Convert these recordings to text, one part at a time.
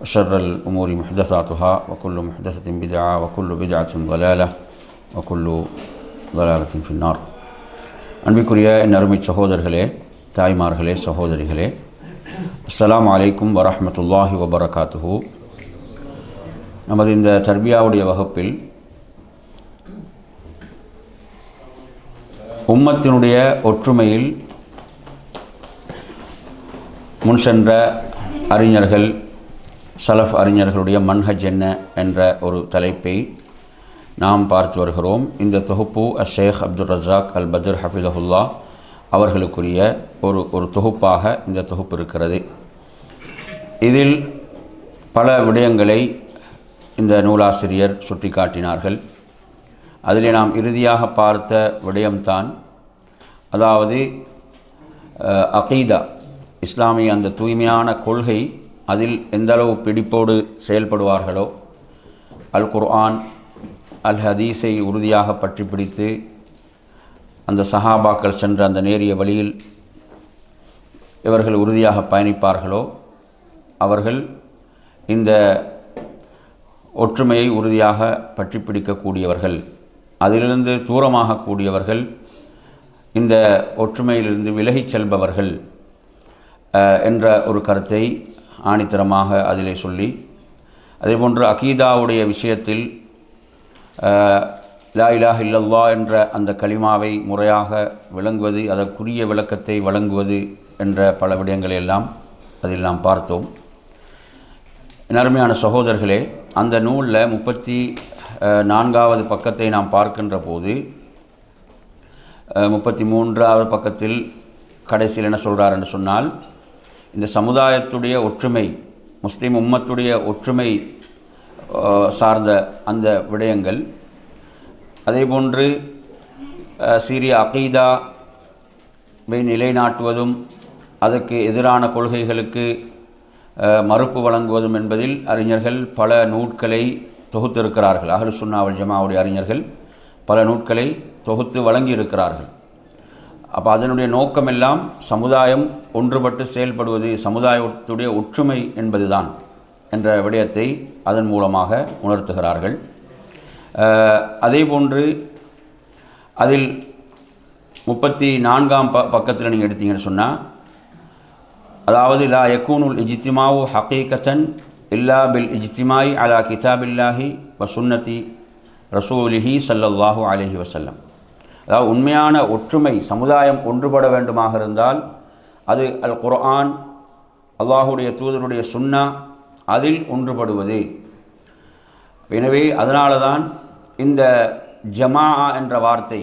وشر الأمور محدثاتها وكل محدثة بدعة وكل بدعة ضلالة وكل ضلالة في النار அன்பிற்குரிய என் அருமை சகோதரர்களே தாய்மார்களே சகோதரிகளே அஸ்ஸலாமு அலைக்கும் வரஹ்மத்துல்லாஹி வபரகாத்துஹு நமது இந்த தர்பியாவுடைய வகுப்பில் உம்மத்தினுடைய ஒற்றுமையில் முன் சென்ற அறிஞர்கள் சலஃப் அறிஞர்களுடைய மன்ஹஜ் என்ன என்ற ஒரு தலைப்பை நாம் பார்த்து வருகிறோம். இந்த தொகுப்பு அஷேக் அப்துல் ரஜாக் அல் பத்ர் ஹஃபிதஹுல்லா அவர்களுக்குரிய ஒரு ஒரு தொகுப்பாக இந்த தொகுப்பு இருக்கிறது. இதில் பல விடயங்களை இந்த நூலாசிரியர் சுட்டி காட்டினார்கள் அதில் நாம் இறுதியாக பார்த்த விடயம்தான் அதாவது அகீதா இஸ்லாமிய அந்த தூய்மையான கொள்கை அதில் எந்தளவு பிடிப்போடு செயல்படுவார்களோ அல் குர்ஆன் அல் ஹதீஸை உறுதியாக பற்றி பிடித்து அந்த சஹாபாக்கள் சென்ற அந்த நேரிய வழியில் இவர்கள் உறுதியாக பயணிப்பார்களோ அவர்கள் இந்த ஒற்றுமையை உறுதியாக பற்றி பிடிக்கக்கூடியவர்கள் அதிலிருந்து தூரமாக கூடியவர்கள் இந்த ஒற்றுமையிலிருந்து விலகிச் செல்பவர்கள் என்ற ஒரு கருத்தை ஆணித்தரமாக அதிலே சொல்லி அதேபோன்று அகீதாவுடைய விஷயத்தில் லா இலாஹ் இல்லல்லா என்ற அந்த களிமாவை முறையாக விளங்குவது அதற்குரிய விளக்கத்தை வழங்குவது என்ற பல விடயங்களை எல்லாம் அதில் நாம் பார்த்தோம். அருமையான சகோதரர்களே அந்த நூலில் முப்பத்தி நான்காவது பக்கத்தை நாம் பார்க்கின்ற போது முப்பத்தி மூன்றாவது பக்கத்தில் கடைசியில் என்ன சொல்கிறார் என்று சொன்னால் இந்த சமுதாயத்துடைய ஒற்றுமை முஸ்லீம் உம்மத்துடைய ஒற்றுமை சார்ந்த அந்த விடயங்கள். அதேபோன்று சீரிய அகீதாவை நிலைநாட்டுவதும் அதற்கு எதிரான கொள்கைகளுக்கு மறுப்பு வழங்குவதும் என்பதில் அறிஞர்கள் பல நூட்களை தொகுத்திருக்கிறார்கள். அகல் சுன்னாவல் ஜமாவுடைய அறிஞர்கள் பல நூட்களை தொகுத்து வழங்கியிருக்கிறார்கள். அப்போ அதனுடைய நோக்கமெல்லாம் சமுதாயம் ஒன்றுபட்டு செயல்படுவது சமுதாயத்துடைய ஒற்றுமை என்பதுதான் என்ற விடயத்தை அதன் மூலமாக உணர்த்துகிறார்கள். அதே போன்று அதில் முப்பத்தி நான்காம் ப பக்கத்தில் நீங்கள் எடுத்தீங்கன்னு சொன்னால் அதாவது லா யக்கூனுல் இஜித்திமாவு ஹக்கீகத்தன் இல்லா பில் இஜ்திமாய் அலா கிதாபில்லாஹி வசுன்னதி ரசூலிஹி சல்லல்லாஹு அலஹி வசல்லம் அதாவது உண்மையான ஒற்றுமை சமுதாயம் ஒன்றுபட வேண்டுமாக இருந்தால் அது அல் குர்ஆன் அல்லாஹுடைய தூதருடைய சுன்னா அதில் ஒன்றுபடுவது. எனவே அதனால தான் இந்த ஜமா என்ற வார்த்தை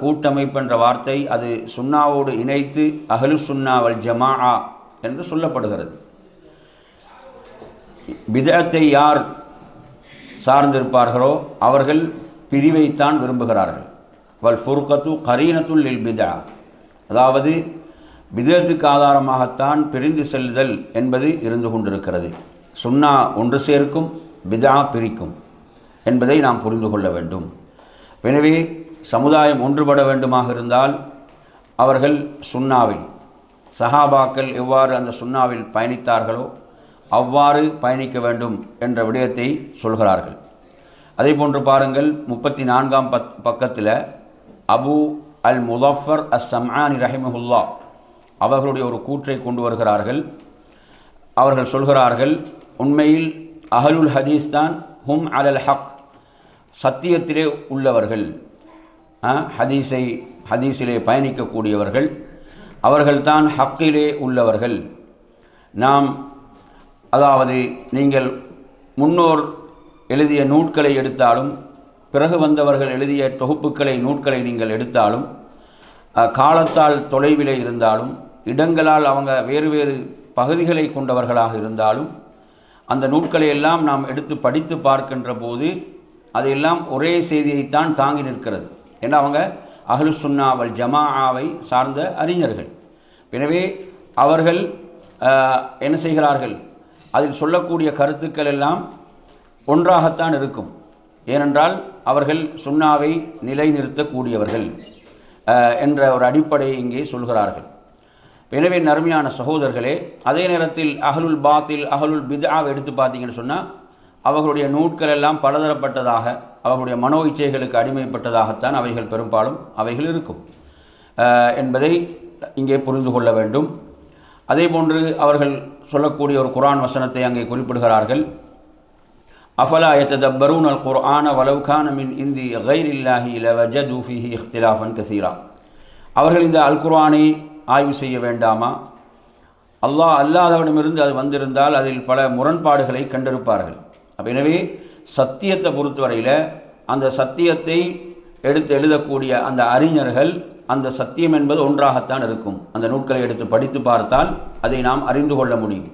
கூட்டமைப்பு என்ற வார்த்தை அது சுன்னாவோடு இணைத்து அகலு சுன்னாவல் ஜமா என்று சொல்லப்படுகிறது. விதத்தை யார் சார்ந்திருப்பார்களோ அவர்கள் பிரிவைத்தான் விரும்புகிறார்கள். வல் ஃபுர்கத்து கரீனத்துல் இல் பிதா. அதாவது பிதத்துக்கு ஆதாரமாகத்தான் பிரிந்து செல்லுதல் என்பது இருந்து கொண்டிருக்கிறது. சுன்னா ஒன்று சேர்க்கும் பிதா பிரிக்கும் என்பதை நாம் புரிந்து கொள்ள வேண்டும். எனவே சமுதாயம் ஒன்றுபட வேண்டுமாக இருந்தால் அவர்கள் சுன்னாவில் சஹாபாக்கள் எவ்வாறு அந்த சுன்னாவில் பயணித்தார்களோ அவ்வாறு பயணிக்க வேண்டும் என்ற விடயத்தை சொல்கிறார்கள். அதே போன்று பாருங்கள் முப்பத்தி நான்காம் பத் பக்கத்தில் அபு அல் முதஃபர் அஸ் சம்ஆனி ரஹிமஹுல்லா. அவர்களுடைய ஒரு கூற்றை கொண்டு வருகிறார்கள். அவர்கள் சொல்கிறார்கள் உண்மையில் அஹலுல் ஹதீஸ் தான் ஹும் அலல் ஹக் சத்தியத்திலே உள்ளவர்கள். ஹதீஸை ஹதீஸிலே பயணிக்கக்கூடியவர்கள். அவர்கள்தான் ஹக்கிலே உள்ளவர்கள். நாம் அதாவது நீங்கள் முன்னோர் எழுதிய நூட்களை எடுத்தாலும் பிறகு வந்தவர்கள் எழுதிய தொகுப்புகளை நூட்களை நீங்கள் எடுத்தாலும் காலத்தால் தொலைவிலே இருந்தாலும் இடங்களால் அவங்க வேறு வேறு பகுதிகளை கொண்டவர்களாக இருந்தாலும் அந்த நூட்களை எல்லாம் நாம் எடுத்து படித்து பார்க்கின்ற போது அதையெல்லாம் ஒரே செய்தியைத்தான் தாங்கி நிற்கிறது. ஏன்னா அவங்க அகலு சுன்னாவல் ஜமாஆவை சார்ந்த அறிஞர்கள். எனவே அவர்கள் என்ன செய்கிறார்கள்? அதில் சொல்லக்கூடிய கருத்துக்கள் எல்லாம் ஒன்றாகத்தான் இருக்கும். ஏனென்றால் அவர்கள் சுண்ணாவை நிலைநிறுத்தக்கூடியவர்கள் என்ற ஒரு அடிப்படையை இங்கே சொல்கிறார்கள். எனவே நர்மையான சகோதரர்களே அதே நேரத்தில் அகலுல் பாத்தில் அகலுல் பிதாவை எடுத்து பார்த்தீங்கன்னு சொன்னால் அவர்களுடைய நூட்கள் எல்லாம் பலதரப்பட்டதாக அவர்களுடைய மனோ இச்சைகளுக்கு அடிமைப்பட்டதாகத்தான் அவைகள் பெரும்பாலும் அவைகள் இருக்கும். என்பதை இங்கே புரிந்து கொள்ள வேண்டும். அதே போன்று அவர்கள் சொல்லக்கூடிய ஒரு குரான் வசனத்தை அங்கே குறிப்பிடுகிறார்கள். அஃபலா யத்ததப்பரூன் அல் குர்ஆன வலவுகான மின் இந்தி கைரில்லாஹி லவஜது ஃபீஹி இஃப்திலாஃபன் கசீரா அவர்கள் இந்த அல் குர்ஆனை ஆய்வு செய்ய வேண்டாமா? அல்லாஹ் அல்லாதவனிடமிருந்து அது வந்திருந்தால் அதில் பல முரண்பாடுகளை கண்டிருப்பார்கள் அப்போ எனவே சத்தியத்தை பொறுத்தவரையில் அந்த சத்தியத்தை எடுத்து எழுதக்கூடிய அந்த அறிஞர்கள் அந்த சத்தியம் என்பது ஒன்றாகத்தான் இருக்கும். அந்த நூட்களை எடுத்து படித்து பார்த்தால் அதை நாம் அறிந்து கொள்ள முடியும்.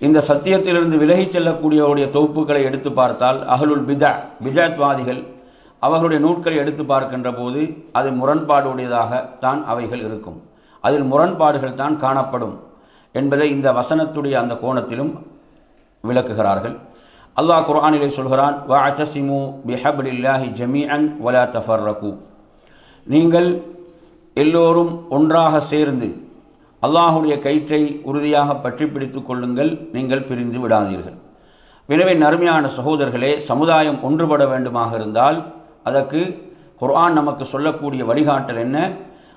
இந்த சத்தியத்திலிருந்து விலகிச் செல்லக்கூடியவருடைய தொகுப்புகளை எடுத்து பார்த்தால் அகலுல் பிதா பிஜாத்வாதிகள் அவர்களுடைய நூட்களை எடுத்து பார்க்கின்ற போது அது முரண்பாடுடையதாக தான் அவைகள் இருக்கும். அதில் முரண்பாடுகள் தான் காணப்படும் என்பதை இந்த வசனத்துடைய அந்த கோணத்திலும் விளக்குகிறார்கள். அல்லாஹ் குர்ஆனிலே சொல்கிறான் வஅதஸிமு பிஹப்லில்லாஹி ஜமீஅன் வலா தஃபர் நீங்கள் எல்லோரும் ஒன்றாக சேர்ந்து அல்லாஹுடைய கயிற்றை உறுதியாக பற்றி பிடித்து கொள்ளுங்கள் நீங்கள் பிரிந்து விடாதீர்கள். எனவே நறுமையான சகோதரர்களே சமுதாயம் ஒன்றுபட வேண்டுமாக இருந்தால் அதற்கு குர்ஆன் நமக்கு சொல்லக்கூடிய வழிகாட்டல் என்ன?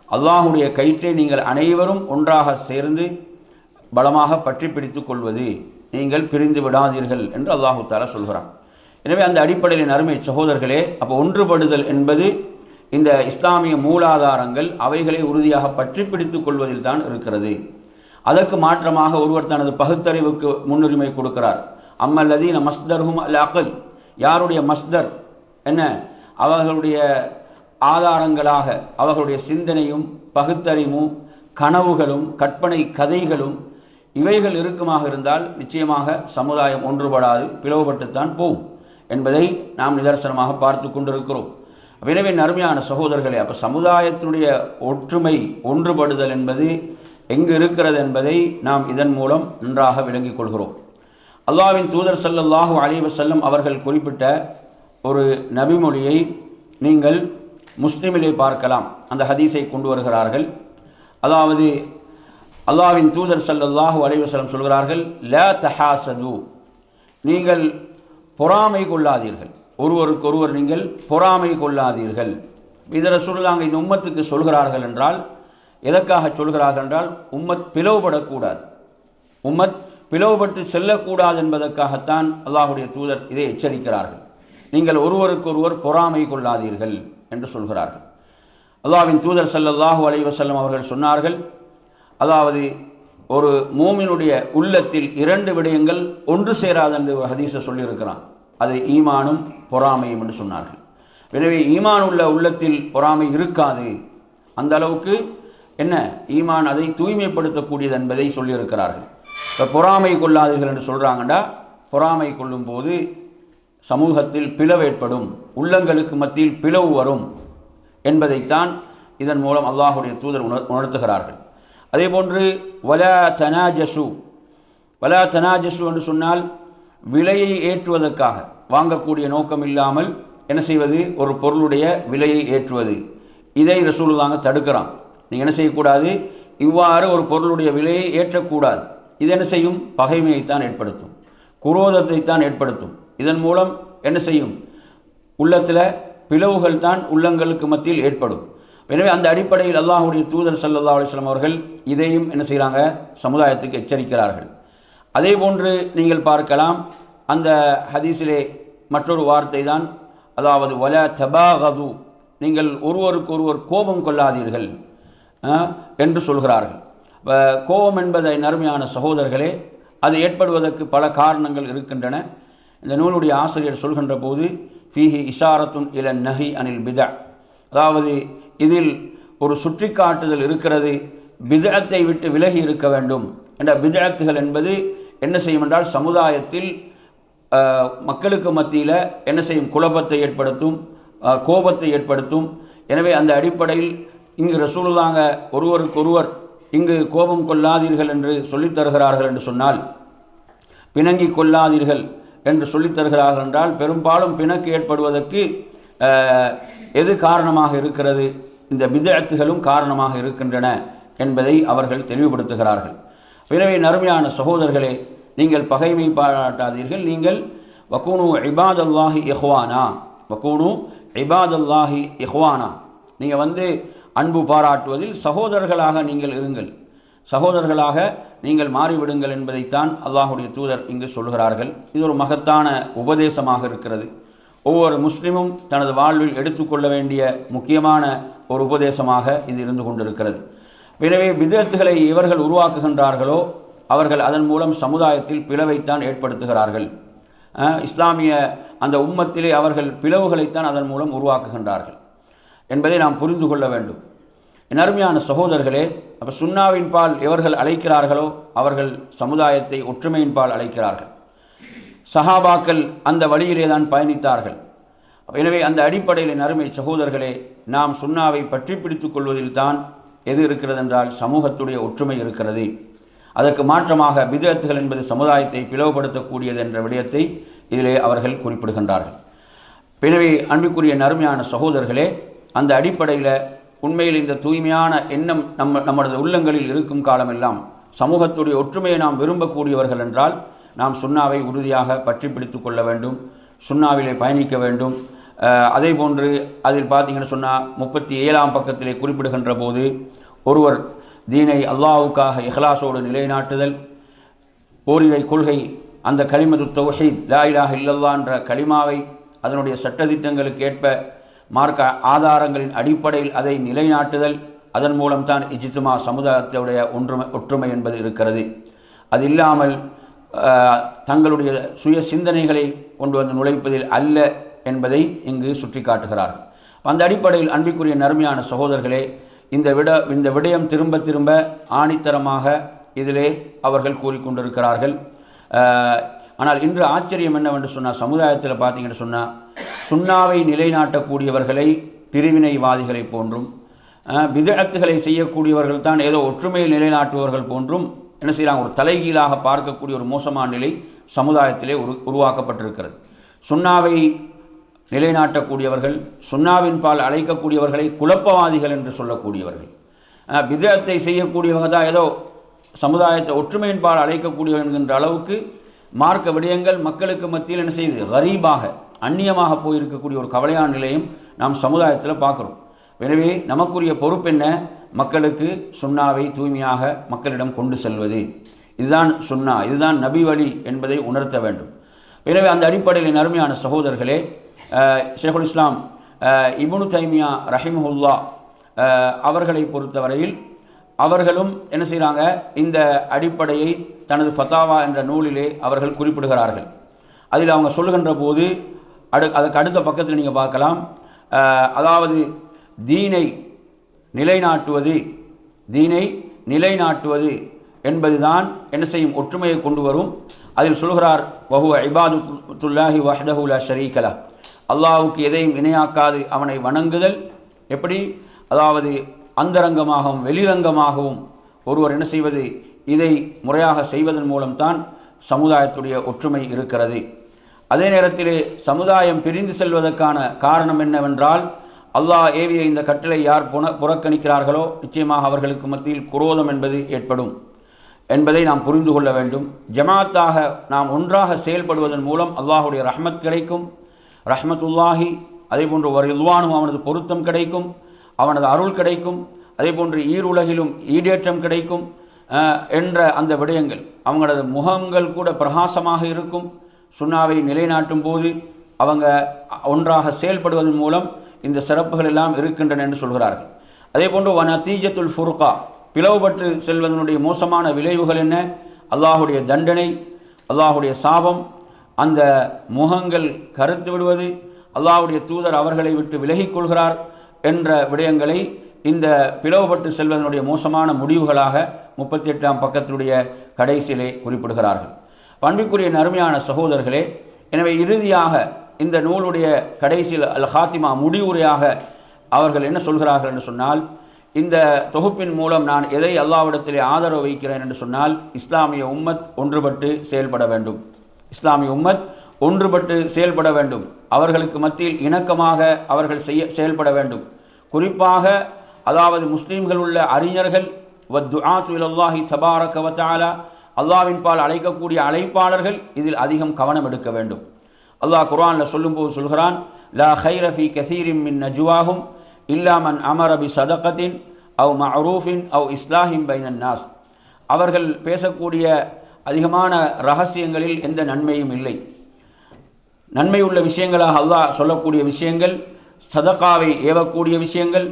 அல்லாஹுடைய கயிற்றை நீங்கள் அனைவரும் ஒன்றாக சேர்ந்து பலமாக பற்றி பிடித்து கொள்வது. நீங்கள் பிரிந்து விடாதீர்கள் என்று அல்லாஹு தாலா சொல்கிறான். எனவே அந்த அடிப்படையில் அருமை சகோதரர்களே அப்போ ஒன்றுபடுதல் என்பது இந்த இஸ்லாமிய மூலாதாரங்கள் அவைகளை உறுதியாக பற்றி பிடித்துக் கொள்வதில் தான் இருக்கிறது. அதற்கு மாற்றமாக ஒருவர் தனது பகுத்தறிவுக்கு முன்னுரிமை கொடுக்கிறார். அம்மல்லதீன மஸ்தர்ஹும் அல் அகல். யாருடைய மஸ்தர்? என்ன? அவர்களுடைய ஆதாரங்களாக அவர்களுடைய சிந்தனையும் பகுத்தறிவும் கனவுகளும் கற்பனை கதைகளும் இவைகள் இறுக்கமாக இருந்தால் நிச்சயமாக சமுதாயம் ஒன்றுபடாது பிளவுபட்டுத்தான் போகும் என்பதை நாம் நிதர்சனமாக பார்த்து கொண்டிருக்கிறோம். எனவே அருமையான சகோதரர்களே அப்போ சமுதாயத்தினுடைய ஒற்றுமை ஒன்றுபடுதல் என்பது எங்கு இருக்கிறது என்பதை நாம் இதன் மூலம் நன்றாக விளங்கிக் கொள்கிறோம். அல்லாஹ்வின் தூதர் ஸல்லல்லாஹு அலைஹி வஸல்லம் அவர்கள் குறிப்பிட்ட ஒரு நபிமொழியை நீங்கள் முஸ்லிமிலே பார்க்கலாம். அந்த ஹதீஸை கொண்டு வருகிறார்கள். அதாவது அல்லாஹ்வின் தூதர் செல்லல்லாஹு அலைஹி வஸல்லம் சொல்கிறார்கள் ல தஹாசது நீங்கள் பொறாமை கொள்ளாதீர்கள். ஒருவருக்கொருவர் நீங்கள் பொறாமை கொள்ளாதீர்கள். இதர சொல்லுதாங்க இந்த உம்மத்துக்கு சொல்கிறார்கள் என்றால் எதற்காக சொல்கிறார்கள் என்றால் உம்மத் பிளவுபடக்கூடாது. உம்மத் பிளவுபட்டு செல்லக்கூடாது என்பதற்காகத்தான் அல்லாஹுடைய தூதர் இதை எச்சரிக்கிறார்கள். நீங்கள் ஒருவருக்கொருவர் பொறாமை கொள்ளாதீர்கள் என்று சொல்கிறார்கள். அல்லாஹ்வின் தூதர் ஸல்லல்லாஹு அலைவசல்லம் அவர்கள் சொன்னார்கள் அதாவது ஒரு மூமினுடைய உள்ளத்தில் இரண்டு விடயங்கள் ஒன்று சேராது என்று ஹதீஸை சொல்லியிருக்கிறான். அது ஈமானும் பொறாமையும் என்று சொன்னார்கள். எனவே ஈமான் உள்ள உள்ளத்தில் பொறாமை இருக்காது. அந்த அளவுக்கு என்ன? ஈமான் அதை தூய்மைப்படுத்தக்கூடியது என்பதை சொல்லியிருக்கிறார்கள். இப்போ பொறாமை கொள்ளாதீர்கள் என்று சொல்கிறாங்கண்டா பொறாமை கொள்ளும் போது சமூகத்தில் பிளவு ஏற்படும். உள்ளங்களுக்கு மத்தியில் பிளவு வரும் என்பதைத்தான் இதன் மூலம் அல்லாஹுடைய தூதர் உணர் உணர்த்துகிறார்கள். அதே போன்று வலா தனாஜசு. வலா தனாஜசு என்று சொன்னால் விலையை ஏற்றுவதற்காக வாங்கக்கூடிய நோக்கம் இல்லாமல் என்ன செய்வது? ஒரு பொருளுடைய விலையை ஏற்றுவது. இதை ரசூலுதாங்க தடுக்கிறான். நீங்கள் என்ன செய்யக்கூடாது? இவ்வாறு ஒரு பொருளுடைய விலையை ஏற்றக்கூடாது. இது என்ன செய்யும்? பகைமையைத்தான் ஏற்படுத்தும். குரோதத்தைத்தான் ஏற்படுத்தும். இதன் மூலம் என்ன செய்யும்? உள்ளத்தில் பிளவுகள் தான் உள்ளங்களுக்கு மத்தியில் ஏற்படும். எனவே அந்த அடிப்படையில் அல்லாஹுடைய தூதர் சல்லா அலிஸ்லாம் அவர்கள் இதையும் என்ன செய்கிறாங்க சமுதாயத்துக்கு எச்சரிக்கிறார்கள். அதே போன்று நீங்கள் பார்க்கலாம் அந்த ஹதீஸிலே மற்றொரு வார்த்தை தான் அதாவது வல தபாகது. நீங்கள் ஒருவருக்கு ஒருவர் கோபம் கொள்ளாதீர்கள் என்று சொல்கிறார்கள். கோபம் என்பதை நறுமையான சகோதரர்களே அது ஏற்படுவதற்கு பல காரணங்கள் இருக்கின்றன. இந்த நூலுடைய ஆசிரியர் சொல்கின்ற போது ஃபீஹி இஷாரத்துன் இல நஹி அனில் பித அதாவது இதில் ஒரு சுற்றிக்காட்டுதல் இருக்கிறது பிதத்தை விட்டு விலகி இருக்க வேண்டும். என்ற பிதத்துகள் என்பது என்ன செய்யும் என்றால் சமுதாயத்தில் மக்களுக்கு மத்தியில் என்ன செய்யும்? குழப்பத்தை ஏற்படுத்தும் கோபத்தை ஏற்படுத்தும். எனவே அந்த அடிப்படையில் இங்கு ரசூலுதாங்க ஒருவருக்கொருவர் இங்கு கோபம் கொள்ளாதீர்கள் என்று சொல்லித் தருகிறார்கள் என்று சொன்னால் பிணங்கி கொள்ளாதீர்கள் என்று சொல்லித் தருகிறார்கள் என்றால் பெரும்பாலும் பிணக்கு ஏற்படுவதற்கு எது காரணமாக இருக்கிறது? இந்த பிதத்துகளும் காரணமாக இருக்கின்றன என்பதை அவர்கள் தெளிவுபடுத்துகிறார்கள். எனவே நறுமையான சகோதரர்களே நீங்கள் பகைமை பாராட்டாதீர்கள். நீங்கள் வக்கூனு இபாதல்லாஹி இஹ்வானா வக்கூனு இபாதல்லாஹி இஹ்வானா. நீங்கள் வந்து அன்பு பாராட்டுவதில் சகோதரர்களாக நீங்கள் இருங்கள். சகோதரர்களாக நீங்கள் மாறிவிடுங்கள் என்பதைத்தான் அல்லாஹுடைய தூதர் இங்கு சொல்கிறார்கள் இது ஒரு மகத்தான உபதேசமாக இருக்கிறது. ஒவ்வொரு முஸ்லிமும் தனது வாழ்வில் எடுத்துக்கொள்ள வேண்டிய முக்கியமான ஒரு உபதேசமாக இது இருந்து கொண்டிருக்கிறது. எனவே விதத்துகளை இவர்கள் உருவாக்குகின்றார்களோ அவர்கள் அதன் மூலம் சமுதாயத்தில் பிளவைத்தான் ஏற்படுத்துகிறார்கள். இஸ்லாமிய அந்த உம்மத்திலே அவர்கள் பிளவுகளைத்தான் அதன் மூலம் உருவாக்குகின்றார்கள் என்பதை நாம் புரிந்து கொள்ள வேண்டும். என் அருமையான சகோதரர்களே அப்போ சுண்ணாவின் பால் எவர்கள் அழைக்கிறார்களோ அவர்கள் சமுதாயத்தை ஒற்றுமையின் பால் அழைக்கிறார்கள். சஹாபாக்கள் அந்த வழியிலே தான் பயணித்தார்கள். எனவே அந்த அடிப்படையில் என் அருமை சகோதரர்களே நாம் சுண்ணாவை பற்றி பிடித்துக் கொள்வதில்தான் எது இருக்கிறது என்றால் சமூகத்துடைய ஒற்றுமை இருக்கிறது. அதற்கு மாற்றமாக பிதத்துகள் என்பது சமுதாயத்தை பிளவுபடுத்தக்கூடியது என்ற விடயத்தை இதிலே அவர்கள் குறிப்பிடுகின்றார்கள். எனவே அன்புக்குரிய நறுமையான சகோதரர்களே அந்த அடிப்படையில் உண்மையில் இந்த தூய்மையான எண்ணம் நம்ம நம்மளது உள்ளங்களில் இருக்கும் காலமெல்லாம் சமூகத்துடைய ஒற்றுமையை நாம் விரும்பக்கூடியவர்கள் என்றால் நாம் சுண்ணாவை உறுதியாக பற்றி பிடித்து கொள்ள வேண்டும் சுண்ணாவிலே பயணிக்க வேண்டும் அதே போன்று அதில் பார்த்தீங்கன்னு சொன்னால் முப்பத்தி ஏழாம் பக்கத்திலே குறிப்பிடுகின்ற போது ஒருவர் தீனை அல்லாவுக்காக இஹ்லாசோடு நிலைநாட்டுதல் ஓரிரை கொள்கை அந்த களிமது தௌஹீத் லாயிலாக இல்லல்லா என்ற களிமாவை அதனுடைய சட்டத்திட்டங்களுக்கு ஏற்ப மார்க்க ஆதாரங்களின் அடிப்படையில் அதை நிலைநாட்டுதல் அதன் மூலம்தான் இஜித்துமா சமுதாயத்துடைய ஒன்றுமை ஒற்றுமை என்பது இருக்கிறது. அது இல்லாமல் தங்களுடைய சுய சிந்தனைகளை கொண்டு வந்து நுழைப்பதில் அல்ல என்பதை இங்கு சுட்டி காட்டுகிறார். அந்த அடிப்படையில் அன்பிற்குரிய நறுமையான சகோதரர்களே இந்த விட இந்த விடயம் திரும்ப திரும்ப ஆணித்தரமாக இதிலே அவர்கள் கூறிக்கொண்டிருக்கிறார்கள். ஆனால் இன்று ஆச்சரியம் என்னவென்று சொன்னால் சமுதாயத்தில் பார்த்தீங்கன்னு சொன்னால் சுண்ணாவை நிலைநாட்டக்கூடியவர்களை பிரிவினைவாதிகளை போன்றும் விதழத்துகளை செய்யக்கூடியவர்கள் தான் ஏதோ ஒற்றுமையை நிலைநாட்டுபவர்கள் போன்றும் என்ன செய்கிறாங்க ஒரு தலைகீழாக பார்க்கக்கூடிய ஒரு மோசமான நிலை சமுதாயத்திலே உரு உருவாக்கப்பட்டிருக்கிறது. சுண்ணாவை நிலைநாட்டக்கூடியவர்கள் சுண்ணாவின் பால் அழைக்கக்கூடியவர்களை குழப்பவாதிகள் என்று சொல்லக்கூடியவர்கள். விதத்தை செய்யக்கூடியவங்க தான் ஏதோ சமுதாயத்தை ஒற்றுமையின் பால் அழைக்கக்கூடியவர்கள் என்கின்ற அளவுக்கு மார்க்க விடயங்கள் மக்களுக்கு மத்தியில் என்ன செய்யுது கரீபாக அந்நியமாக போயிருக்கக்கூடிய ஒரு கவலையான நிலையும் நாம் சமுதாயத்தில் பார்க்குறோம். எனவே நமக்குரிய பொறுப்பு என்ன? மக்களுக்கு சுண்ணாவை தூய்மையாக மக்களிடம் கொண்டு செல்வது. இதுதான் சுண்ணா இதுதான் நபி வழி என்பதை உணர்த்த வேண்டும். எனவே அந்த அடிப்படையில் அருமையான சகோதரர்களே ஷேகுல் இஸ்லாம் இபுனு தைமியா ரஹிமஹுல்லா அவர்களை பொறுத்தவரையில் அவர்களும் என்ன செய்கிறாங்க இந்த அடிப்படையை தனது ஃபத்தாவா என்ற நூலிலே அவர்கள் குறிப்பிடுகிறார்கள். அதில் அவங்க சொல்லுகின்ற போது அடு அதுக்கு அடுத்த பக்கத்தில் நீங்கள் பார்க்கலாம். அதாவது தீனை நிலைநாட்டுவது தீனை நிலைநாட்டுவது என்பதுதான் என்ன செய்யும்? ஒற்றுமையை கொண்டு வரும். அதில் சொல்கிறார் வஹுவ இபாதுல்லாஹி வஹ்தஹு லா ஷரீகலா அல்லாவுக்கு எதையும் இணையாக்காது அவனை வணங்குதல். எப்படி? அதாவது அந்தரங்கமாகவும் வெளிரங்கமாகவும் ஒருவர் என்ன செய்வது? இதை முறையாக செய்வதன் மூலம்தான் சமுதாயத்துடைய ஒற்றுமை இருக்கிறது. அதே நேரத்திலே சமுதாயம் பிரிந்து செல்வதற்கான காரணம் என்னவென்றால் அல்லாஹ் ஏவிய இந்த கட்டளை யார் புன புறக்கணிக்கிறார்களோ நிச்சயமாக அவர்களுக்கு மத்தியில் குரோதம் என்பது ஏற்படும். என்பதை நாம் புரிந்து கொள்ள வேண்டும். ஜமாத்தாக நாம் ஒன்றாக செயல்படுவதன் மூலம் அல்லாஹுடைய ரஹமத் கிடைக்கும். ரஹ்மத்துல்லாஹி அதே போன்று ஒரு இல்வானும் அவனது பொருத்தம் கிடைக்கும் அவனது அருள் கிடைக்கும் அதே போன்று ஈருலகிலும் ஈடேற்றம் கிடைக்கும் என்ற அந்த விடயங்கள். அவங்களது முகங்கள் கூட பிரகாசமாக இருக்கும். சுண்ணாவை நிலைநாட்டும் போது அவங்க ஒன்றாக செயல்படுவதன் மூலம் இந்த சிறப்புகள் எல்லாம் இருக்கின்றன என்று சொல்கிறார்கள். அதே போன்று வன தீஜத்துல் ஃபுர்கா பிளவுபட்டு செல்வதனுடைய மோசமான விளைவுகள் என்ன? அல்லாஹுடைய தண்டனை அல்லாஹுடைய சாபம் அந்த முகங்கள் கருத்து விடுவது அல்லாஹ்வுடைய தூதர் அவர்களை விட்டு விலகிக் கொள்கிறார் என்ற விடயங்களை இந்த பிளவுபட்டு செல்வதனுடைய மோசமான முடிவுகளாக முப்பத்தி எட்டாம் பக்கத்தினுடைய கடைசியிலே குறிப்பிடுகிறார்கள். பண்பிற்குரிய நறுமையான சகோதரர்களே எனவே இறுதியாக இந்த நூலுடைய கடைசியில் அல் ஹாத்திமா முடிவுரையாக அவர்கள் என்ன சொல்கிறார்கள் என்று சொன்னால் இந்த தொகுப்பின் மூலம் நான் எதை அல்லாவிடத்திலே ஆதரவு வைக்கிறேன் என்று சொன்னால் இஸ்லாமிய உம்மத் ஒன்றுபட்டு செயல்பட வேண்டும். இஸ்லாமிய உம்மத் ஒன்றுபட்டு செயல்பட வேண்டும். அவர்களுக்கு மத்தியில் இணக்கமாக அவர்கள் செய்ய செயல்பட வேண்டும். குறிப்பாக அதாவது முஸ்லீம்கள் உள்ள அறிஞர்கள் வத்துஆத்து இலல்லாஹி தபாரக வத்தாலா அல்லாவின் பால் அழைக்கக்கூடிய அழைப்பாளர்கள் இதில் அதிகம் கவனம் எடுக்க வேண்டும். அல்லாஹ் குர்ஆனில் சொல்லும்போது சொல்கிறான் லா ஹைரஃபி கசீரிம் மின் நஜுவாகும் இல்லாமன் அமரபி சதகத்தின் அவ் மஅரூஃபின் அவ் இஸ்லாஹிம் பைனன் நாஸ். அவர்கள் பேசக்கூடிய அதிகமான ரகசியங்களில் எந்த நன்மையும் இல்லை. நன்மை உள்ள விஷயங்களாக அல்லாஹ் சொல்லக்கூடிய விஷயங்கள் சதக்காவை ஏவக்கூடிய விஷயங்கள்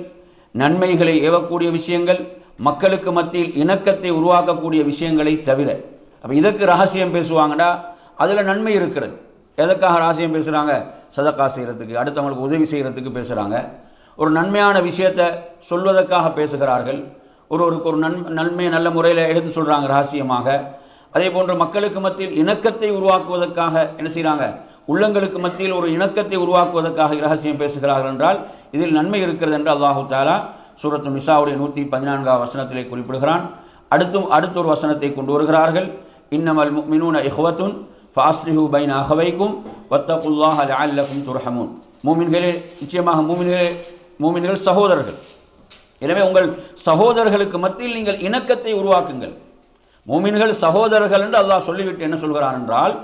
நன்மைகளை ஏவக்கூடிய விஷயங்கள் மக்களுக்கு மத்தியில் இணக்கத்தை உருவாக்கக்கூடிய விஷயங்களை தவிர. அப்போ இதற்கு ரகசியம் பேசுவாங்கடா அதில் நன்மை இருக்கிறது. எதற்காக ரகசியம் பேசுகிறாங்க சதக்கா செய்கிறதுக்கு அடுத்தவங்களுக்கு உதவி செய்கிறதுக்கு பேசுகிறாங்க ஒரு நன்மையான விஷயத்தை சொல்வதற்காக பேசுகிறார்கள். ஒருவருக்கு ஒரு நன் நன்மையை நல்ல முறையில் எடுத்து சொல்கிறாங்க ரகசியமாக. அதே போன்று மக்களுக்கு மத்தியில் இணக்கத்தை உருவாக்குவதற்காக என்ன செய்கிறாங்க உள்ளங்களுக்கு மத்தியில் ஒரு இணக்கத்தை உருவாக்குவதற்காக ரகசியம் பேசுகிறார்கள் என்றால் இதில் நன்மை இருக்கிறது என்று அல்லாஹு தாலா சூரத்து மிசாவுடைய நூற்றி பதினான்காவது வசனத்திலே குறிப்பிடுகிறான். அடுத்தும் அடுத்த ஒரு வசனத்தை கொண்டு வருகிறார்கள். இன்னமல் மினூன இஹ்வத்துன் ஃபாஸ்லிஹு பைன் அஹவைக்கும் வத்தகுல்லாஹ் லஅல்லக்கும் துர்ஹமூன். மூமின்களே நிச்சயமாக மூமின்களே மூமின்கள் சகோதரர்கள். எனவே உங்கள் சகோதரர்களுக்கு மத்தியில் நீங்கள் இணக்கத்தை உருவாக்குங்கள். மூமின்கள் சகோதரர்கள் என்று அல்லாஹ் சொல்லிவிட்டு என்ன சொல்கிறான் என்றால்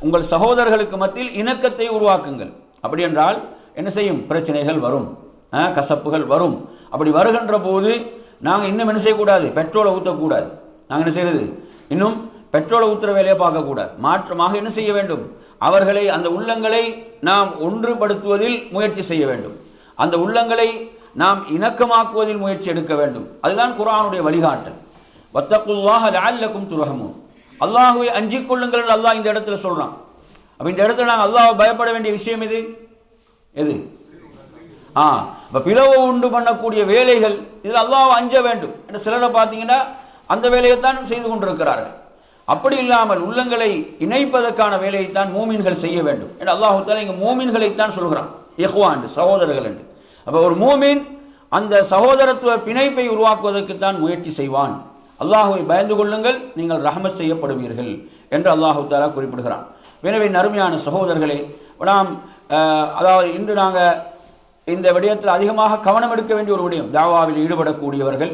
உங்கள் சகோதரர்களுக்கு மத்தியில் இணக்கத்தை உருவாக்குங்கள். அப்படி என்றால் என்ன செய்யும்? பிரச்சனைகள் வரும். ஆ, கசப்புகள் வரும். அப்படி வருகின்ற போது நாங்கள் இன்னும் என்ன செய்யக்கூடாது? பெட்ரோலை ஊற்றக்கூடாது. நாங்கள் என்ன செய்யறது? இன்னும் பெட்ரோலை ஊற்றுற வேலையை பார்க்கக்கூடாது. மாற்றமாக என்ன செய்ய வேண்டும்? அவர்களை அந்த உள்ளங்களை நாம் ஒன்றுபடுத்துவதில் முயற்சி செய்ய வேண்டும். அந்த உள்ளங்களை நாம் இணக்கமாக்குவதில் முயற்சி எடுக்க வேண்டும். அதுதான் குரானுடைய வழிகாட்டல். வத்தக்குல்லாஹ லஅல்லக்கும் துரஹமூன். அல்லாஹுவை அஞ்சு கொள்ளுங்கள் அல்லாஹ் இந்த இடத்துல சொல்கிறான் அப்போ இந்த இடத்துல நாங்கள் அல்லாஹ் பயப்பட வேண்டிய விஷயம் எது? எது? ஆ இப்போ பிளவு உண்டு பண்ணக்கூடிய வேலைகள் இதில் அல்லாஹ் அஞ்ச வேண்டும். என்று சிலரை பார்த்தீங்கன்னா அந்த வேலையைத்தான் செய்து கொண்டிருக்கிறார்கள். அப்படி இல்லாமல் உள்ளங்களை இணைப்பதற்கான வேலையைத்தான் மூமின்கள் செய்ய வேண்டும். என்று அல்லாஹு தாலா இங்கே மூமின்களைத்தான் சொல்கிறான். இஹ்வான் சகோதரர்கள் என்று. அப்போ ஒரு மூமின் அந்த சகோதரத்துவ பிணைப்பை உருவாக்குவதற்குத்தான் முயற்சி செய்வான். அல்லாஹுவை பயந்து கொள்ளுங்கள் நீங்கள் ரஹமத் செய்யப்படுவீர்கள் என்று அல்லாஹு தாலா குறிப்பிடுகிறான். எனவே நறுமையான சகோதரர்களே நாம் அதாவது இன்று நாங்கள் இந்த விடயத்தில் அதிகமாக கவனம் எடுக்க வேண்டிய ஒரு விடயம் தாவாவில் ஈடுபடக்கூடியவர்கள்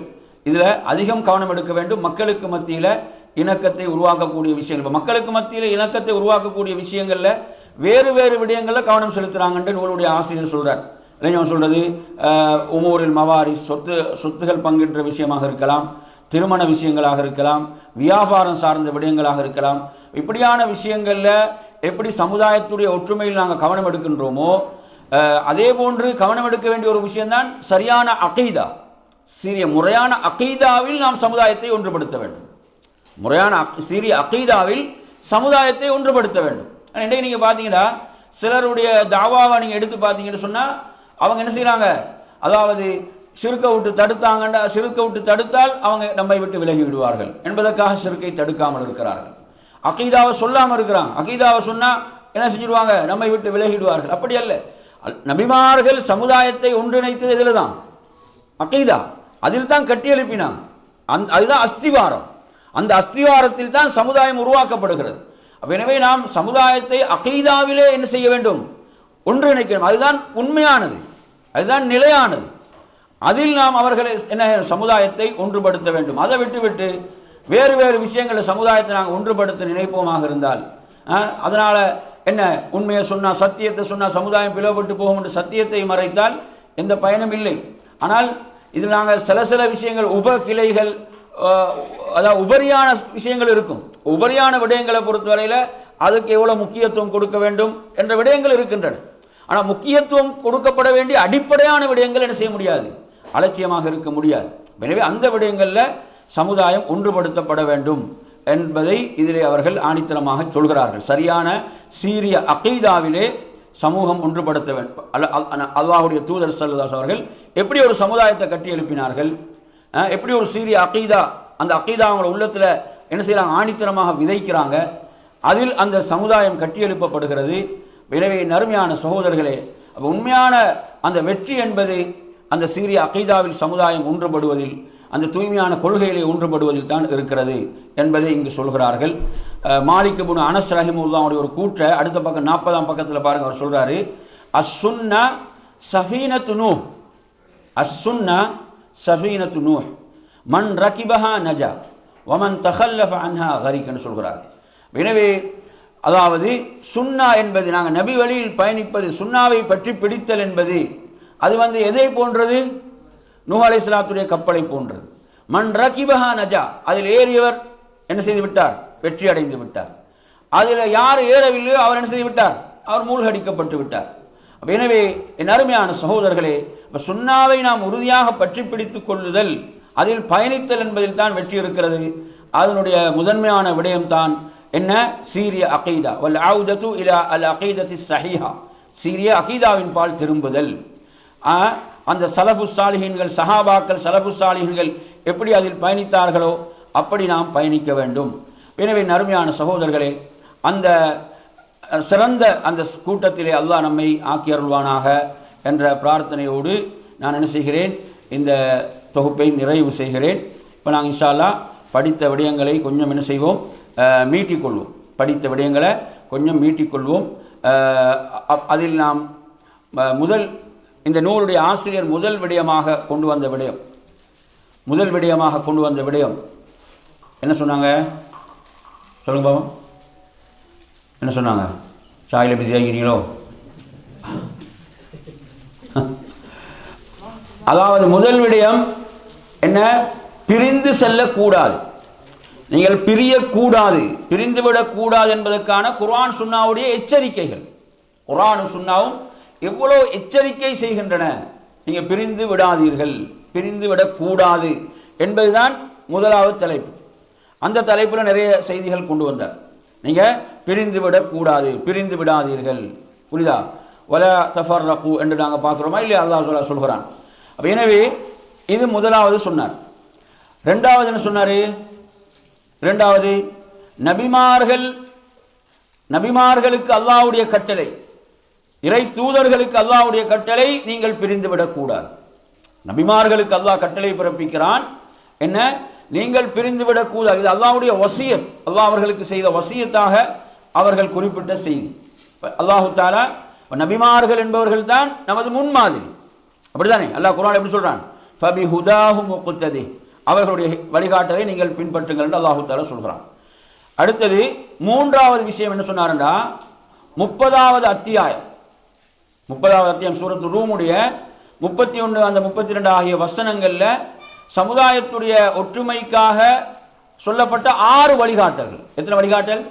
இதில் அதிகம் கவனம் எடுக்க வேண்டும். மக்களுக்கு மத்தியில் இணக்கத்தை உருவாக்கக்கூடிய விஷயங்கள் இப்போ மக்களுக்கு மத்தியில் இணக்கத்தை உருவாக்கக்கூடிய விஷயங்களில் வேறு வேறு விடயங்களில் கவனம் செலுத்துகிறாங்கன்ட்டு நூலுடைய ஆசிரியர் சொல்கிறார் இளைஞன் சொல்கிறது உமூரில் மவாரி சொத்து சொத்துகள் பங்கின்ற விஷயமாக இருக்கலாம் திருமண விஷயங்களாக இருக்கலாம் வியாபாரம் சார்ந்த விடயங்களாக இருக்கலாம். இப்படியான விஷயங்களில் எப்படி சமுதாயத்துடைய ஒற்றுமையில் நாங்கள் கவனம் எடுக்கின்றோமோ அதே போன்று கவனம் எடுக்க வேண்டிய ஒரு விஷயம்தான் சரியான அகைதா. சீரிய முறையான அகைதாவில் நாம் சமுதாயத்தை ஒன்றுபடுத்த வேண்டும். முறையான அக்- சீரிய அகைதாவில் சமுதாயத்தை ஒன்றுபடுத்த வேண்டும். இன்றைக்கு நீங்கள் பார்த்தீங்கன்னா சிலருடைய தாவாவை நீங்கள் எடுத்து பார்த்தீங்கன்னு சொன்னால் அவங்க என்ன செய்கிறாங்க அதாவது சிறுக்கை விட்டு தடுத்தாங்கண்டா சிறுக்கை விட்டு தடுத்தால் அவங்க நம்மை விட்டு விலகி விடுவார்கள். என்பதற்காக சிறுக்கை தடுக்காமல் இருக்கிறார்கள். அகீதாவை சொல்லாமல் இருக்கிறாங்க அகீதாவை சொன்னால் என்ன செஞ்சிருவாங்க? நம்மை விட்டு விலகிடுவார்கள் அப்படி அல்ல. நபிமார்கள் சமுதாயத்தை ஒன்றிணைத்தது இதில் தான் அகைதா. அதில் தான் கட்டி எழுப்பினான். அந் அதுதான் அஸ்திவாரம். அந்த அஸ்திவாரத்தில் தான் சமுதாயம் உருவாக்கப்படுகிறது. எனவே நாம் சமுதாயத்தை அகைதாவிலே என்ன செய்ய வேண்டும்? ஒன்றிணைக்கணும். அதுதான் உண்மையானது. அதுதான் நிலையானது. அதில் நாம் அவர்களை என்ன சமுதாயத்தை ஒன்றுபடுத்த வேண்டும். அதை விட்டுவிட்டு வேறு வேறு விஷயங்களை சமுதாயத்தை நாங்கள் ஒன்றுபடுத்த நினைப்போமாக இருந்தால் அதனால் என்ன உண்மையை சொன்னால் சத்தியத்தை சொன்னால் சமுதாயம் பிளவுபட்டு போகும் என்று சத்தியத்தை மறைத்தால் எந்த பயனும் இல்லை. ஆனால் இதில் நாங்கள் சில சில விஷயங்கள் உப கிளைகள் அதாவது உபரியான விஷயங்கள் இருக்கும். உபரியான விடயங்களை பொறுத்தவரையில் அதுக்கு எவ்வளோ முக்கியத்துவம் கொடுக்க வேண்டும் என்ற விடயங்கள் இருக்கின்றன. ஆனால் முக்கியத்துவம் கொடுக்கப்பட வேண்டிய அடிப்படையான விடயங்கள் என்ன செய்ய முடியாது? அலட்சியமாக இருக்க முடியாது. எனவே அந்த விடயங்களில் சமுதாயம் ஒன்றுபடுத்தப்பட வேண்டும் என்பதை இதிலே அவர்கள் ஆணித்தனமாக சொல்கிறார்கள். சரியான சீரிய அகைதாவிலே சமூகம் ஒன்றுபடுத்த வேண்டும் அல்ல தூதர் சல்லதாஸ் அவர்கள் எப்படி ஒரு சமுதாயத்தை கட்டி எழுப்பினார்கள்? எப்படி ஒரு சீரிய அகீதா அந்த அகீதா அவங்களோட உள்ளத்தில் என்ன செய்கிறாங்க ஆணித்தனமாக விதைக்கிறாங்க. அதில் அந்த சமுதாயம் கட்டி எழுப்பப்படுகிறது. எனவே நறுமையான சகோதரர்களே உண்மையான அந்த வெற்றி என்பது அந்த சீரிய அகீதாவில் சமுதாயம் ஒன்றுபடுவதில் அந்த தூய்மையான கொள்கைகளை ஒன்றுபடுவதில் தான் இருக்கிறது என்பதை இங்கு சொல்கிறார்கள். அஹ், மாலிக் இப்னு அனஸ் ரஹிமுல்லாவுடைய ஒரு கூற்றை அடுத்த பக்கம் நாற்பதாம் பக்கத்தில் பாருங்க அவர் சொல்றாரு. அஸ்ஸுன்ன சஃபீன நூ அஸ்ஸுன்னா சஃபீனத்து நூஹ். மன் ரகிபஹா நஜா. வமன் தஹல்லஃப் அன்ஹா ஹரிக்னு சொல்கிறார். எனவே அதாவது சுன்னா என்பது நாங்கள் நபி வழியில் பயணிப்பது சுன்னாவை பற்றி பிடித்தல் என்பது அது வந்து எதை போன்றது? நூ அலை இஸ்லாத்துடைய கப்பலை போன்றது. மன் ரகிபஹா நஜா அதில் ஏறியவர் என்ன செய்து விட்டார்? வெற்றி அடைந்து விட்டார். அதில் யார் ஏறவில்லையோ அவர் என்ன செய்து விட்டார்? அவர் மூழ்கடிக்கப்பட்டு விட்டார். எனவே என் அருமையான சகோதரர்களே இப்போ சுண்ணாவை நாம் உறுதியாக பற்றி பிடித்து கொள்ளுதல் அதில் பயணித்தல் என்பதில் தான் வெற்றி இருக்கிறது. அதனுடைய முதன்மையான விடயம்தான் என்ன? சீரிய அகீதா. வல் ஆவுதத்து இலா அல் அகீதத்தி சஹிஹா. சீரிய அகீதாவின் பால் திரும்புதல். அந்த சலபு சாலிஹீன்கள் சஹாபாக்கள் சலபு சாலிஹீன்கள் எப்படி அதில் பயணித்தார்களோ அப்படி நாம் பயணிக்க வேண்டும். எனவே நறுமையான சகோதரர்களே அந்த சிறந்த அந்த கூட்டத்திலே அல்லாஹ் நம்மை ஆக்கி அருள்வானாக என்ற பிரார்த்தனையோடு நான் என்ன செய்கிறேன் இந்த தொகுப்பை நிறைவு செய்கிறேன். இப்போ நாங்கள் இன்ஷால்லா படித்த விடயங்களை கொஞ்சம் என்ன செய்வோம் மீட்டிக்கொள்வோம். படித்த விடயங்களை கொஞ்சம் மீட்டிக்கொள்வோம். அதில் நாம் முதல் இந்த நூலுடைய ஆசிரியர் முதல் விடயமாக கொண்டு வந்த விடயம். முதல் விடயமாக கொண்டு வந்த விடயம். என்ன சொன்னாங்க? சொல்லுங்க பாவம் என்ன சொன்னாங்க? சாயில் பிஸி ஆகிறீங்களோ அதாவது முதல் விடயம் என்ன? பிரிந்து செல்லக்கூடாது. நீங்கள் பிரியக்கூடாது. பிரிந்து விடக்கூடாது என்பதற்கான குர்ஆன் சுன்னாவுடைய எச்சரிக்கைகள். குர்ஆனும் சுன்னாவும் எவ்வளோ எச்சரிக்கை செய்கின்றன? நீங்கள் பிரிந்து விடாதீர்கள் பிரிந்து விடக்கூடாது என்பதுதான் முதலாவது தலைப்பு. அந்த தலைப்பில் நிறைய செய்திகள் கொண்டு வந்தார். நீங்கள் பிரிந்து விடக்கூடாது பிரிந்து விடாதீர்கள். புரிதா வல தஃபர் ரகு என்று நாங்கள் பார்க்குறோமா இல்லையா? அல்லாஹ் சொல்ல சொல்கிறான். அப்போ எனவே இது முதலாவது சொன்னார். ரெண்டாவது என்ன சொன்னார்? ரெண்டாவது நபிமார்கள் நபிமார்களுக்கு அல்லாவுடைய கட்டளை. இறை தூதர்களுக்கு அல்லாவுடைய கட்டளை நீங்கள் பிரிந்து விடக்கூடாது நபிமார்களுக்கு அல்லாஹ் கட்டளை பிறப்பிக்கிறான். என்ன? நீங்கள் பிரிந்து விடக்கூடாது இது அல்லாவுடைய வசியத். அல்லாஹ் அவர்களுக்கு செய்த வசியத்தாக அவர்கள் குறிப்பிட்ட செய்தி. அல்லாஹு தாலா நபிமார்கள் என்பவர்கள் தான் நமது முன்மாதிரி அப்படிதானே அல்லாஹ் குரான் எப்படி சொல்கிறான் ஃபபி ஹுதாஹு முக்குத்ததி அவர்களுடைய வழிகாட்டலை நீங்கள் பின்பற்றுங்கள் என்று அல்லாஹு தாலா சொல்கிறான். அடுத்தது மூன்றாவது விஷயம் என்ன சொன்னாருண்டா முப்பதாவது அத்தியாயம். முப்பதாவது அத்தியம் சூரத்து ரூமுடைய முப்பத்தி ஒன்று அந்த முப்பத்தி ரெண்டு ஆகிய வசனங்களில் சமுதாயத்துடைய ஒற்றுமைக்காக சொல்லப்பட்ட ஆறு வழிகாட்டல்கள். எத்தனை வழிகாட்டல்?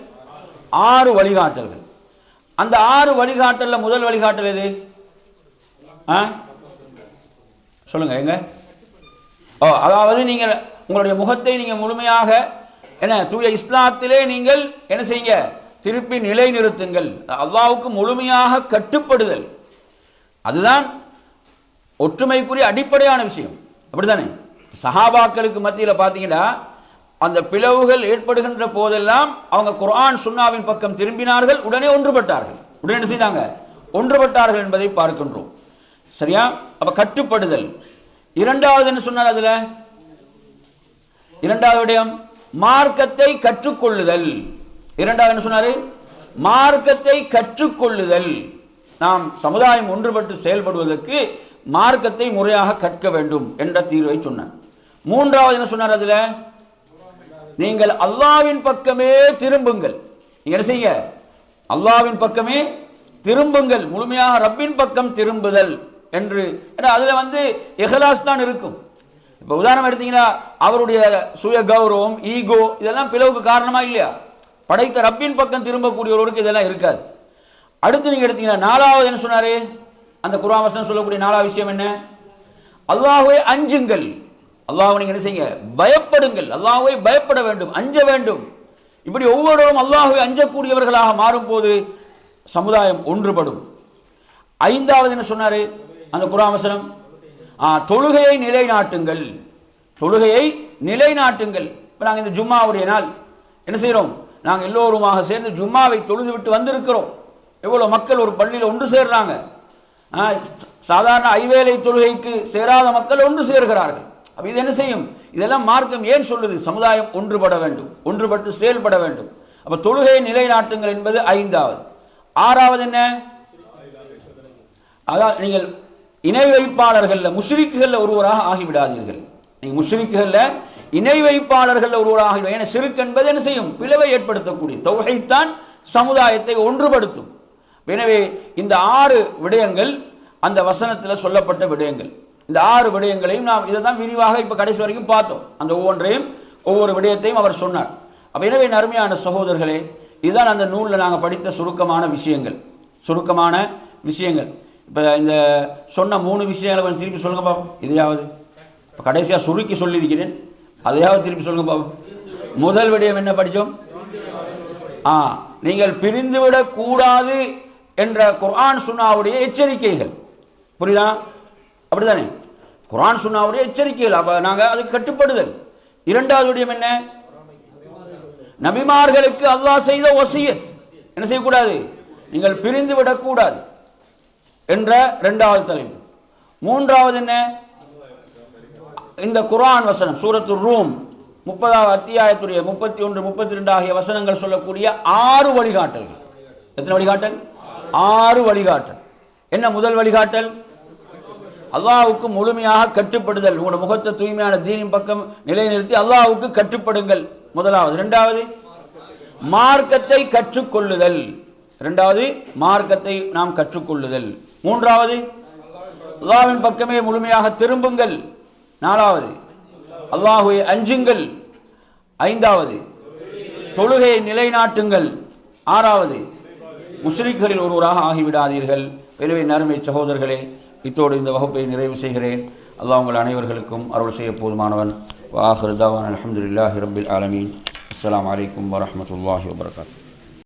ஆறு வழிகாட்டல்கள். அந்த ஆறு வழிகாட்டலில் முதல் வழிகாட்டல் எது? ஆ? சொல்லுங்க எங்க? ஓ அதாவது நீங்கள் உங்களுடைய முகத்தை நீங்கள் முழுமையாக என்ன தூய இஸ்லாத்திலே நீங்கள் என்ன செய்யுங்க? திருப்பி நிலைநிறுத்துங்கள். அல்லாவுக்கு முழுமையாக கட்டுப்படுதல். அதுதான் ஒற்றுமைக்குரிய அடிப்படையான விஷயம். அப்படிதானே சஹாபாக்களுக்கு மத்தியில் பார்த்தீங்கன்னா அந்த பிளவுகள் ஏற்படுகின்ற போதெல்லாம் அவங்க குரான் சுன்னாவின் பக்கம் திரும்பினார்கள் உடனே ஒன்றுபட்டார்கள். உடனே என்ன செய்தாங்க? ஒன்றுபட்டார்கள் என்பதை பார்க்கின்றோம். சரியா? அப்ப கட்டுப்படுதல். இரண்டாவது என்ன சொன்னார் அதுல? இரண்டாவது விடயம் மார்க்கத்தை கற்றுக்கொள்ளுதல். இரண்டாவது என்ன சொன்னாரு? மார்க்கத்தை கற்றுக்கொள்ளுதல். நாம் சமுதாயம் ஒன்றுபட்டு செயல்படுவதற்கு மார்க்கத்தை முறையாக கற்க வேண்டும் என்ற தீர்வை சொன்னார். மூன்றாவது என்ன சொன்னார் அதில்? நீங்கள் அல்லாவின் பக்கமே திரும்புங்கள். நீங்கள் என்ன செய்யுங்க? அல்லாவின் பக்கமே திரும்புங்கள். முழுமையாக ரப்பின் பக்கம் திரும்புதல் என்று. ஏன்னா அதில் வந்து எஹலாஸ் தான் இருக்கும். இப்போ உதாரணம் எடுத்தீங்கன்னா அவருடைய சுய கௌரவம் ஈகோ இதெல்லாம் பிளவுக்கு காரணமா இல்லையா? படைத்த ரப்பின் பக்கம் திரும்பக்கூடியவர்களுக்கு இதெல்லாம் இருக்காது. அடுத்து நீங்கள் எடுத்தீங்கன்னா நாலாவது என்ன சொன்னாரு? அந்த குரான் வசனம் சொல்லக்கூடிய நாலாவது விஷயம் என்ன? அல்லாஹுவை அஞ்சுங்கள். அல்லாஹ் நீங்கள் என்ன செய்யுங்க? பயப்படுங்கள். அல்லாஹுவை பயப்பட வேண்டும். அஞ்ச வேண்டும். இப்படி ஒவ்வொருவரும் அல்லாஹுவை அஞ்சக்கூடியவர்களாக மாறும்போது சமுதாயம் ஒன்றுபடும். ஐந்தாவது என்ன சொன்னாரு? அந்த குரான் வசனம்? தொழுகையை நிலைநாட்டுங்கள். தொழுகையை நிலைநாட்டுங்கள். இப்போ நாங்கள் இந்த ஜும்மாவுடைய நாள். என்ன செய்கிறோம் நாங்கள் எல்லோருமாக சேர்ந்து ஜும்மாவை தொழுது விட்டு வந்திருக்கிறோம். எவ்வளோ மக்கள் ஒரு பள்ளியில் ஒன்று சேர்றாங்க. சாதாரண ஐவேளை தொழுகைக்கு சேராத மக்கள் ஒன்று சேர்கிறார்கள். அப்போ இது என்ன செய்யும்? இதெல்லாம் மார்க்கம் ஏன் சொல்லுது? சமுதாயம் ஒன்றுபட வேண்டும். ஒன்றுபட்டு செயல்பட வேண்டும். அப்போ தொழுகையை நிலைநாட்டுங்கள் என்பது ஐந்தாவது. ஆறாவது என்ன? அதான் நீங்கள் இணை வைப்பாளர்களில் முஷ்ரிக்குகளில் ஒருவராக ஆகிவிடாதீர்கள். நீங்கள் முஷ்ரிக்குகளில் இணை வைப்பாளர்களில் ஒருவராக ஏன்னா சிறுக்கு என்பது என்ன செய்யும்? பிளவை ஏற்படுத்தக்கூடிய தொகைத்தான் சமுதாயத்தை ஒன்றுபடுத்தும். எனவே இந்த ஆறு விடயங்கள் அந்த வசனத்தில் சொல்லப்பட்ட விடயங்கள். இந்த ஆறு விடயங்களையும் நாம் இதை தான் விரிவாக இப்போ கடைசி வரைக்கும் பார்த்தோம். அந்த ஒவ்வொன்றையும் ஒவ்வொரு விடயத்தையும் அவர் சொன்னார். அப்போ எனவே நருமையான சகோதரர்களே இதுதான் அந்த நூலில் நாங்கள் படித்த சுருக்கமான விஷயங்கள். சுருக்கமான விஷயங்கள். இப்போ இந்த சொன்ன மூணு விஷயங்களை கொஞ்சம் திருப்பி சொல்லுங்க பாப்போம். இதையாவது. இப்போ கடைசியாக சுருக்கி சொல்லியிருக்கிறேன். அதையாவது திருப்பி சொல்லுங்க பாப்போம். முதல் விடயம் என்ன படித்தோம் ஆ நீங்கள் பிரிந்து விடக்கூடாது என்ற குர்ஆன் சுன்னாவுடைய எச்சரிக்கைகள். புரியுதா? அப்படிதானே? குர்ஆன் சுன்னாவுடைய எச்சரிக்கைகள். அப்போ நாங்கள் அதுக்கு கட்டுப்படுதல். இரண்டாவது விடயம் என்ன? நபிமார்களுக்கு அல்லாஹ் செய்த ஒசியத் என்ன செய்யக்கூடாது? நீங்கள் பிரிந்து விடக்கூடாது என்ற ரெண்டாவது தலைப்பு. மூன்றாவது என்ன? இந்த குர்ஆன் வசனம் சூரத்து ரூம் முப்பதாவது அத்தியாயத்துடைய முப்பத்தி ஒன்று முப்பத்தி ரெண்டு ஆகிய வசனங்கள் சொல்லக்கூடிய ஆறு வழிகாட்டல்கள். எத்தனை வழிகாட்டல்? ஆறு வழிகாட்டல். என்ன முதல் வழிகாட்டல்? அல்லாவுக்கு முழுமையாக கட்டுப்படுதல். உங்களோட முகத்தை தூய்மையான தீனின் பக்கம் நிலைநிறுத்தி அல்லாவுக்கு கட்டுப்படுங்கள். முதலாவது. ரெண்டாவது மார்க்கத்தை கற்றுக்கொள்ளுதல். ரெண்டாவது மார்க்கத்தை நாம் கற்றுக்கொள்ளுதல். மூன்றாவது அல்லாவின் பக்கமே முழுமையாக திரும்புங்கள். நாலாவது அல்லாஹுவை அஞ்சுங்கள். ஐந்தாவது தொழுகையை நிலைநாட்டுங்கள். ஆறாவது முஸ்லிம்களில் ஒருவராக ஆகிவிடாதீர்கள். எனவே நறுமை சகோதரர்களே இத்தோடு இந்த வகுப்பை நிறைவு செய்கிறேன். அல்லாஹ் உங்கள் அனைவர்களுக்கும் அருள் செய்ய போதுமானவன். வாஹர் தவான் அலமதுல்லாஹி ரபில் ஆலமீன். அஸ்லாம் வலைக்கம் வரஹ்மத்துல்லாஹி வபர்காத்து